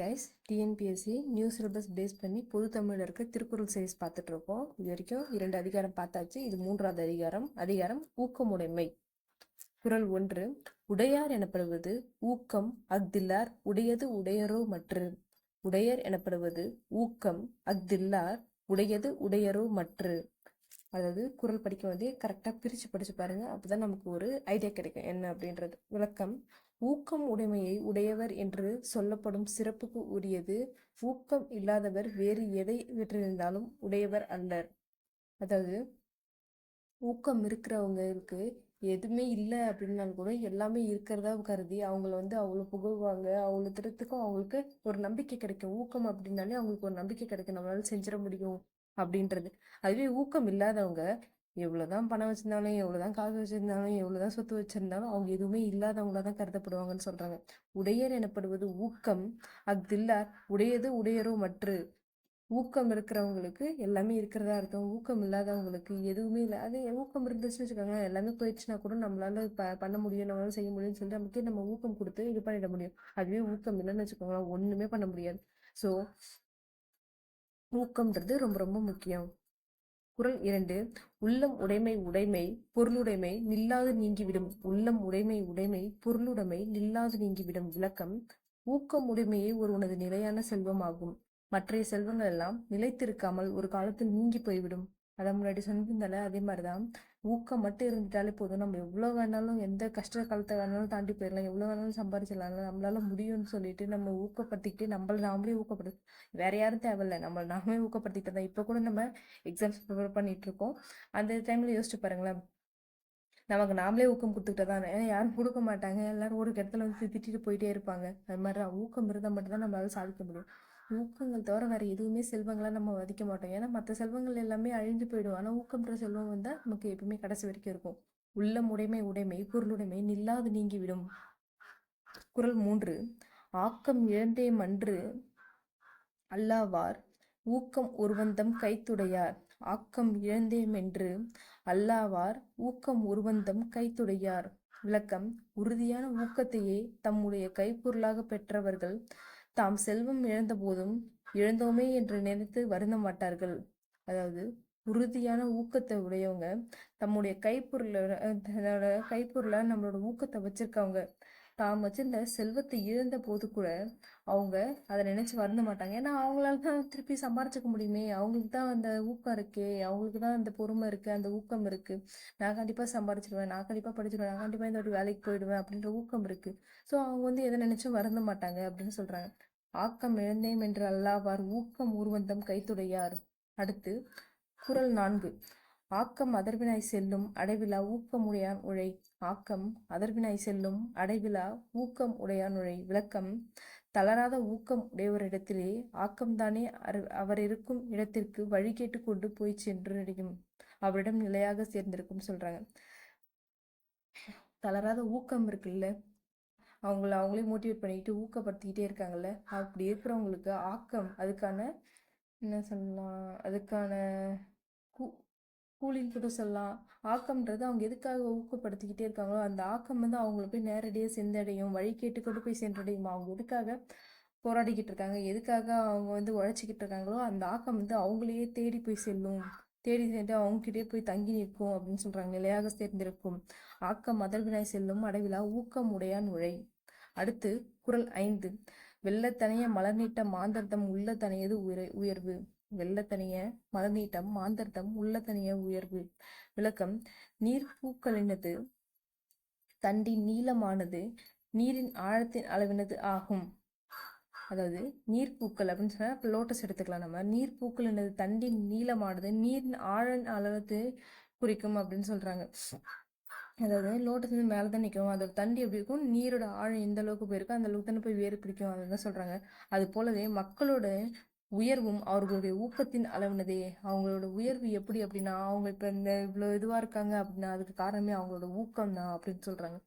Guys TNPSC new syllabus base பண்ணி பொது தமிழில் இருக்க திருக்குறள் சீரிஸ் பார்த்துட்டு இருக்கோம். இது வரைக்கும் இரண்டு அதிகாரம் பார்த்தாச்சு. இது மூன்றாவது அதிகாரம். அதிகாரம் ஊக்கமுடைமை. குறள் ஒன்று உடையார் எனப்படுவது ஊக்கம் அஃதில்லார் உடையது உடையரோ மற்று. உடையர் எனப்படுவது ஊக்கம் அஃதில்லார் உடையது உடையரோ மற்று. அதாவது குரல் படிக்கும் வந்து கரெக்டாக பிரித்து படிச்சு பாருங்க. அப்பதான் நமக்கு ஒரு ஐடியா கிடைக்கும். என்ன அப்படின்றது. விளக்கம் ஊக்கம் உடைமையை உடையவர் என்று சொல்லப்படும் சிறப்புக்கு உரியது. ஊக்கம் இல்லாதவர் வேறு எதை விட்டிருந்தாலும் உடையவர் அல்லர். அதாவது ஊக்கம் இருக்கிறவங்களுக்கு எதுவுமே இல்லை அப்படின்னாலும் கூட எல்லாமே இருக்கிறதா கருதி அவங்கள வந்து அவ்வளோ புகழ்வாங்க. அவ்வளோ திறத்துக்கும் அவங்களுக்கு ஒரு நம்பிக்கை கிடைக்கும். ஊக்கம் அப்படின்னாலே அவங்களுக்கு ஒரு நம்பிக்கை கிடைக்கும். நம்மளால செஞ்சிட முடியும் அப்படின்றது. அதுவே ஊக்கம் இல்லாதவங்க எவ்வளவுதான் பணம் வச்சிருந்தாலும் எவ்வளவுதான் காசு வச்சிருந்தாலும் எவ்வளவுதான் சொத்து வச்சிருந்தாலும் அவங்க எதுவுமே இல்லாதவங்களா தான் கருதப்படுவாங்கன்னு சொல்றாங்க. உடையர் எனப்படுவது ஊக்கம். அஃதில்லார் உடையது உடையரோ மற்று. ஊக்கம் இருக்கிறவங்களுக்கு எல்லாமே இருக்கிறதா அர்த்தம். ஊக்கம் இல்லாதவங்களுக்கு எதுவுமே இல்லை. அது ஊக்கம் இருந்துச்சுன்னு வச்சுக்கோங்க எல்லாமே போயிடுச்சுன்னா கூட நம்மளால ப பண்ண முடியும் நம்மளால செய்ய முடியும்னு சொல்லிட்டு நமக்கே நம்ம ஊக்கம் கொடுத்து இது பண்ணிட முடியும். அதுவே ஊக்கம் இல்லைன்னு வச்சுக்கோங்களேன். ஒண்ணுமே பண்ண முடியாது. ஸோ ஊக்கம்ன்றது ரொம்ப ரொம்ப முக்கியம். குரல் இரண்டு உள்ளம் உடைமை உடைமை பொருளுடைமை நில்லாது நீங்கிவிடும். உள்ளம் உடைமை உடைமை பொருளுடைமை நில்லாது நீங்கிவிடும். விளக்கம் ஊக்கம் உடைமையே ஒருவனது நிலையான செல்வமாகும். மற்றைய செல்வங்கள் எல்லாம் நிலைத்திருக்காமல் ஒரு காலத்தில் நீங்கி போய்விடும். அதை முன்னாடி சொன்னிருந்தால அதே மாதிரிதான். ஊக்கம் மட்டும் இருந்துட்டாலே போதும். நம்ம எவ்வளோ வேணாலும் எந்த கஷ்ட காலத்தை வேணாலும் தாண்டி போயிடலாம். எவ்வளோ வேணாலும் சம்பாரிச்சிடலாம். நம்மளால முடியும்னு சொல்லிட்டு நம்ம ஊக்கப்படுத்திக்கிட்டு நம்மள நாமளே ஊக்கப்படு வேற யாரும் தேவையில்லை. நம்ம நாமே ஊக்கப்படுத்திக்கிட்டு தான். இப்போ கூட நம்ம எக்ஸாம்ஸ் ப்ரிப்பேர் பண்ணிட்டு இருக்கோம். அந்த டைம்ல யோசிச்சு பாருங்களேன். நமக்கு நாமளே ஊக்கம் கொடுத்துக்கிட்டு தான். ஏன்னா யாரும் கொடுக்க மாட்டாங்க. எல்லாரும் ஒரு இடத்துல வந்து திட்டிட்டு போயிட்டே இருப்பாங்க. அது மாதிரி தான். ஊக்கம் இருந்தால் மட்டும்தான் நம்மளால சாதிக்க முடியும். ஊக்கங்கள் தவிர வேறு எதுவுமே செல்வங்களாக நம்ம மதிக்க மாட்டோம். ஏன்னா மற்ற செல்வங்கள் எல்லாமே அழிஞ்சு போயிடும். ஆனால் ஊக்கம்ன்ற செல்வம் வந்தால் நமக்கு எப்பவுமே கடைசி வரைக்கும் இருக்கும். உள்ளம் உடைமை உடைமை பொருளுடைமை நில்லாது நீங்கிவிடும் குரல் மூன்று ஆக்கம் இழந்தே மன்று அல்லாவார். ஊக்கம் ஒருவந்தம் கைத்துடையார். ஆக்கம் இழந்தேமென்று அல்லாவார். ஊக்கம் ஒருவந்தம் கைத்துடையார். விளக்கம் உறுதியான ஊக்கத்தையே தம்முடைய கைப்பொருளாக பெற்றவர்கள் தாம் செல்வம் இழந்த போதும் இழந்தோமே என்று நினைத்து வருந்த மாட்டார்கள். அதாவது உறுதியான ஊக்கத்தை உடையவங்க தம்முடைய கைப்பொருளோட தன்னோட கைப்பொருளா நம்மளோட ஊக்கத்தை வச்சிருக்கவங்க. தாம் வச்சிருந்த செல்வத்தை இழந்த போது கூட அவங்க அதை நினைச்சு வருந்த மாட்டாங்க. ஏன்னா அவங்களால தான் திருப்பி சம்பாரிச்சுக்க முடியுமே. அவங்களுக்கு தான் அந்த ஊக்கம் இருக்கே. அவங்களுக்கு தான் அந்த பொறுமை இருக்கு அந்த ஊக்கம் இருக்கு. நான் கண்டிப்பா சம்பாரிச்சிடுவேன் நான் கண்டிப்பா படிச்சிடுவேன் நான் கண்டிப்பா இந்த ஒரு வேலைக்கு போயிடுவேன் அப்படின்ற ஊக்கம் இருக்கு. ஸோ அவங்க வந்து எதை நினைச்சும் வருந்த மாட்டாங்க அப்படின்னு சொல்றாங்க. ஆக்கம் இழந்தேம் என்று அல்லாவார் ஊக்கம் ஊர்வந்தம் கைத்துடையார். அடுத்து குரல் நான்கு. ஆக்கம் அதர்வினாய் செல்லும் அடைவிலா ஊக்கம் உடையான் உழை. ஆக்கம் அதர்வினாய் செல்லும் அடைவிலா ஊக்கம் உடையான் உழை. விளக்கம் தளராத ஊக்கம் உடையவரிடத்திலே ஆக்கம்தானே அவர் இருக்கும் இடத்திற்கு வழி கேட்டு கொண்டு போய் சென்றடையும். அவரிடம் நிலையாக சேர்ந்திருக்கும் சொல்றாங்க. தளராத ஊக்கம் இருக்குல்ல? அவங்கள அவங்களே மோட்டிவேட் பண்ணிக்கிட்டு ஊக்கப்படுத்திக்கிட்டே இருக்காங்கல்ல? அப்படி இருக்கிறவங்களுக்கு ஆக்கம் அதுக்கான என்ன சொல்லலாம் அதுக்கான கூ கூலின்னு கூட சொல்லலாம். ஆக்கம்ன்றது அவங்க எதுக்காக ஊக்கப்படுத்திக்கிட்டே இருக்காங்களோ அந்த ஆக்கம் வந்து அவங்கள போய் நேரடியாக சென்றடையும் வழி கேட்டு கொண்டு போய் சென்றடையும்? அவங்க எதுக்காக போராடிக்கிட்டு இருக்காங்க? எதுக்காக அவங்க வந்து உழைச்சிக்கிட்டு இருக்காங்களோ அந்த ஆக்கம் வந்து அவங்களையே தேடி போய் செல்லும். தேடி சென்று அவங்ககிட்டே போய் தங்கி நிற்கும் அப்படின்னு சொல்றாங்க. நிலையாக சேர்ந்திருக்கும் ஆக்கம் மதர்வினாய் செல்லும் அடைவிலா ஊக்கம் உடையான் உழை. அடுத்து குரல் ஐந்து. வெள்ளத்தனைய மலர் நீட்ட மாந்தர்தம் உள்ள தனியது உயர் உயர்வு. வெள்ளத்தனைய மலர் நீட்டம் மாந்தர்தம் உள்ள தனிய உயர்வு. விளக்கம். நீர் பூக்களினது தண்டின் நீளமானது நீரின் ஆழத்தின் அளவினது ஆகும். அதாவது நீர்ப்பூக்கள் அப்படின்னு சொன்னால் இப்போ லோட்டஸ் எடுத்துக்கலாம் நம்ம. நீர்ப்பூக்கள் என்னது? தண்டின் நீளமானது நீர் ஆழன் அளவு குறிக்கும் அப்படின்னு சொல்கிறாங்க அதாவது லோட்டஸ் வந்து மேலே தான் நிற்கும் அதோட தண்டி எப்படி இருக்கும்? நீரோட ஆழம் எந்த அளவுக்கு போயிருக்கோ அந்த அளவுக்கு தானே போய் வேறு பிடிக்கும் அப்படின்னு சொல்கிறாங்க அது போலவே மக்களோட உயர்வும் அவர்களுடைய ஊக்கத்தின் அளவுனதே. அவங்களோட உயர்வு எப்படி அப்படின்னா அவங்க இப்போ இந்த இவ்வளோ இதுவாக இருக்காங்க அப்படின்னா அதுக்கு காரணமே அவங்களோட ஊக்கம் தான் அப்படின்னு சொல்கிறாங்க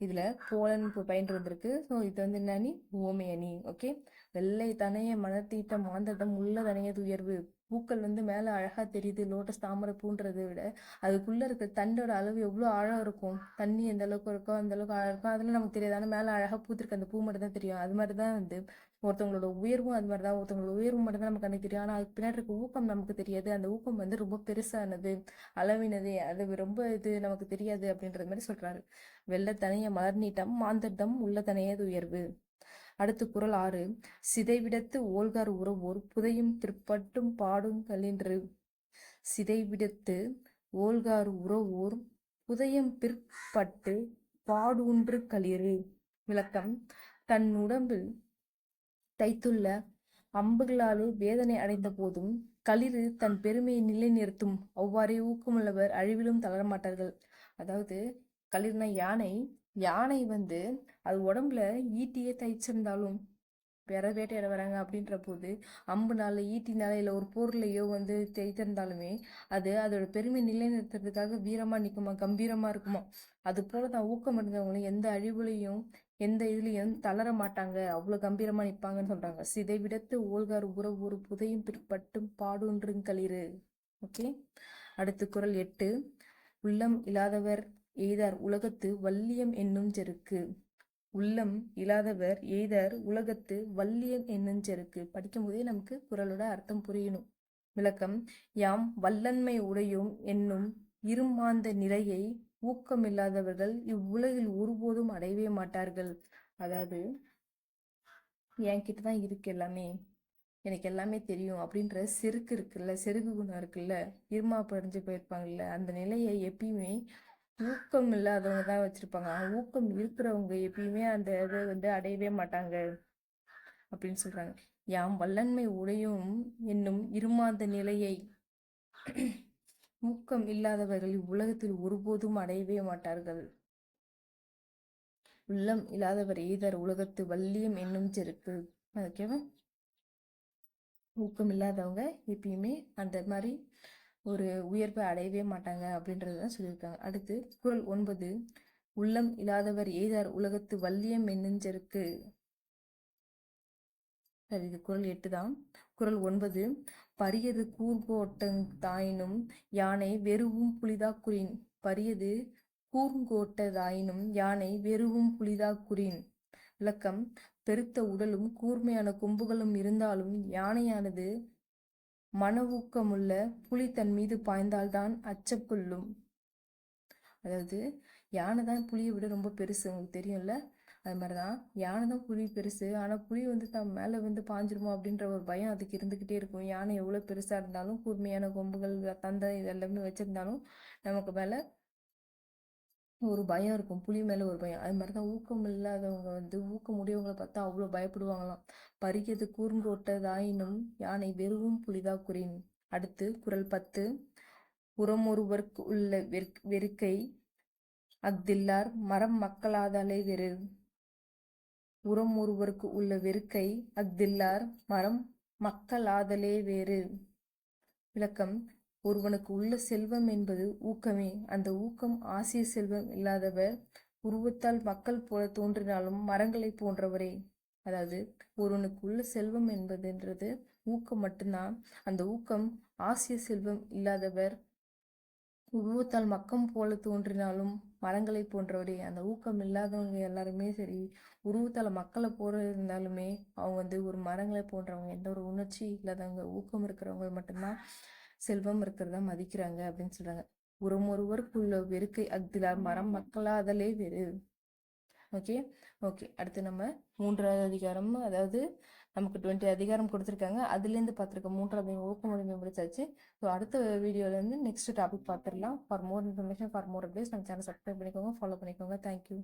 இதில் போலன் இப்போ பயின்று வந்திருக்கு. ஸோ இது வந்து என்ன அணி ஓமை அணி ஓகே வெள்ளை தனைய மனத்தீட்டம் மாந்தடம் உள்ள தனைய துயர்வு பூக்கள் வந்து மேலே அழகாக தெரியுது லோட்டஸ் தாமரை பூன்றதை விட. அதுக்குள்ளே இருக்க தண்டோட அளவு எவ்வளோ ஆழம் இருக்கும். தண்ணி எந்த அளவுக்கு இருக்கோ அந்த அளவுக்கு ஆழம் இருக்கும். அதெல்லாம் நமக்கு தெரியாது. ஆனால் மேலே அழகாக பூத்திருக்க அந்த பூ மட்டும் தான் தெரியும். அது மாதிரி தான் வந்து ஒருத்தவங்களோட உயர்வும் அது மாதிரி தான் ஒருத்தவங்களோட உயர்வு மட்டும் தான் நமக்கு அன்னைக்கு தெரியும். ஆனால் அதுக்கு பின்னாடி இருக்க ஊக்கம் நமக்கு தெரியாது. அந்த ஊக்கம் வந்து ரொம்ப பெருசானது அளவினது. அது ரொம்ப இது நமக்கு தெரியாது அப்படின்றது மாதிரி சொல்கிறாரு வெள்ளத்தனைய மலர் நீட்டம் மாந்தர்தம் உள்ள தனையது உயர்வு. அடுத்து குரல் ஆறு. சிதைவிடத்து ஓல்கார் உறவோர் புதையும் திருப்பட்டும் பாடுங்களின்று சிதைவிடத்து ஓல்கார் உறவோர் புதையம் பிற்பட்டு பாடூன்று களிறு. விளக்கம். தன் உடம்பில் தைத்துள்ள அம்புகளாலே வேதனை அடைந்த போதும் களிறு தன் பெருமையை நிலைநிறுத்தும். அவ்வாறே ஊக்கமுள்ளவர் அழிவிலும் தளரமாட்டார்கள். அதாவது களிர்னா யானை யானை வந்து அது உடம்புல ஈட்டியே தைச்சிருந்தாலும் வேற வேட்டையாட வராங்க அப்படின்ற போது அம்புனால ஈட்டினால இல்லை ஒரு பொருளையோ வந்து தைத்திருந்தாலுமே அது அதோட பெருமை நிலைநிறுத்துறதுக்காக வீரமா நிற்குமா கம்பீரமா இருக்குமா? அது போல தான் ஊக்கம் இருந்தவங்களும் எந்த அழிவுலையும் எந்த இதுலையும் தளர மாட்டாங்க. அவ்வளோ கம்பீரமா நிற்பாங்கன்னு சொல்றாங்க. சிதை விடத்து ஓல்கார் உறவு ஒரு புதையும் பிற்பட்டும் பாடொன்றுங்களிரு ஓகே? அடுத்து குரல் எட்டு. உள்ளம் இல்லாதவர் எய்தார் உலகத்து வல்லியம் என்னும் செருக்கு. உள்ளம் இல்லாதவர் எய்தார் உலகத்து வல்லியம் என்னும் செருக்கு. படிக்கும் போதே நமக்கு குரலோட அர்த்தம் புரியணும். விளக்கம் யாம் வல்லன்மை உடையும் என்னும் இருமாந்த நிலையை ஊக்கமில்லாதவர்கள் இவ்வுலகில் ஒருபோதும் அடையவே மாட்டார்கள். அதாவது என்கிட்ட தான் இருக்கு எல்லாமே. எனக்கு எல்லாமே தெரியும் அப்படின்ற செருக்கு இருக்குல்ல செருக்கு குணம் இருக்குல்ல இருமா படைஞ்சு போயிருப்பாங்கல்ல அந்த நிலையை எப்பயுமே ஊக்கம் இல்லாதவங்க தான் வச்சிருப்பாங்க. ஊக்கம் இருக்கிறவங்க எப்பயுமே அந்த இதை வந்து அடையவே மாட்டாங்க அப்படின்னு சொல்றாங்க. யாம் வல்லன்மை உடையும் என்னும் இருமாந்த நிலையை ஊக்கம் இல்லாதவர்கள் இவ்வுலகத்தில் ஒருபோதும் அடையவே மாட்டார்கள். உள்ளம் இல்லாதவர் ஈதர் உலகத்து வல்லியம் என்னும் செருக்கு. ஓகேவா? ஊக்கம் இல்லாதவங்க எப்பயுமே அந்த மாதிரி ஒரு உயர்வை அடையவே மாட்டாங்க அப்படின்றது தான் சொல்லியிருக்காங்க. அடுத்து குரல் ஒன்பது உள்ளம் இல்லாதவர் எய்தார் உலகத்து வல்லியம் மென்னஞ்சருக்கு சரி இது குரல் எட்டு தான். குரல் ஒன்பது பரியது கூர்கோட்டங் தாயினும் யானை வெறுவும் புலிதா குறின் பரியது கூர்ங்கோட்டதாயினும் யானை வெறுவும் புலிதா குறின் விளக்கம் பெருத்த உடலும் கூர்மையான கொம்புகளும் இருந்தாலும் யானையானது மனவூக்கமுள்ள புலி தன் மீது பாய்ந்தால்தான் அச்சம் கொள்ளும். அதாவது யானை தான் புலியை விட ரொம்ப பெருசு உங்களுக்கு தெரியும்ல? அது மாதிரி தான் யானை தான் புலி பெருசு. ஆனால் புலி வந்து தான் மேலே வந்து பாஞ்சிருமோ அப்படின்ற ஒரு பயம் அதுக்கு இருந்துக்கிட்டே இருக்கும். யானை எவ்வளோ பெருசாக இருந்தாலும் கூர்மையான கொம்புகள் தந்தை இது எல்லாமே வச்சுருந்தாலும் நமக்கு மேலே ஒரு பயம் இருக்கும். புலி மேலே ஒரு பயம். அது மாதிரி தான் ஊக்கம் இல்லாதவங்க வந்து ஊக்கம் உடையவங்களை பார்த்தா அவ்வளோ பயப்படுவாங்களாம். பறிக்கிறது கூர்ந்தோட்டதாயினும் யானை வெறுவும் புலிதா குறின் அடுத்து குரல் பத்து. உரமொருவர்க்கு உள்ள வெறுக்கை அக்தில்லார் மரம் மக்களாதலே வெறு உரம் ஒருவருக்கு உள்ள வெறுக்கை அக்தில்லார் மரம் மக்களாதலே வேறு விளக்கம். ஒருவனுக்கு உள்ள செல்வம் என்பது ஊக்கமே. அந்த ஊக்கம் ஆசிய செல்வம் இல்லாதவர் உருவத்தால் மக்கள் போல தோன்றினாலும் மரங்களை போன்றவரே. அதாவது ஒருவனுக்கு உள்ள செல்வம் என்பதுன்றது ஊக்கம் மட்டும்தான். அந்த ஊக்கம் ஆசிய செல்வம் இல்லாதவர் உருவத்தால் மக்கம் போல தோன்றினாலும் மரங்களை போன்றவரே. அந்த ஊக்கம் இல்லாதவங்க எல்லாருமே சரி உருவத்தால் மக்களை போற இருந்தாலுமே அவங்க வந்து ஒரு மரங்களை போன்றவங்க. எந்த ஒரு உணர்ச்சி இல்லாதவங்க ஊக்கம் இருக்கிறவங்க மட்டும்தான். செல்வம் இருக்கிறதா மதிக்கிறாங்க அப்படின்னு சொல்றாங்க. உரம் ஒருவருக்குள்ள வெறுக்கை அக்திலார் மரம் மக்களாதலே வெறு. ஓகே? ஓகே. அடுத்து நம்ம மூன்றாவது அதிகாரம் அதாவது நமக்கு டுவெண்ட்டி அதிகாரம் கொடுத்துருக்காங்க. அதுலேருந்து பார்த்துருக்க மூன்றாவது ஊக்கமொழி முடிச்சாச்சு ஸோ அடுத்த வீடியோலேருந்து நெக்ஸ்ட் டாபிக் பார்த்துடலாம். For more information for more updates நம்ம சேனல் சப்ஸ்கிரைப் பண்ணிக்கோங்க ஃபாலோ பண்ணிக்கோங்க. Thank you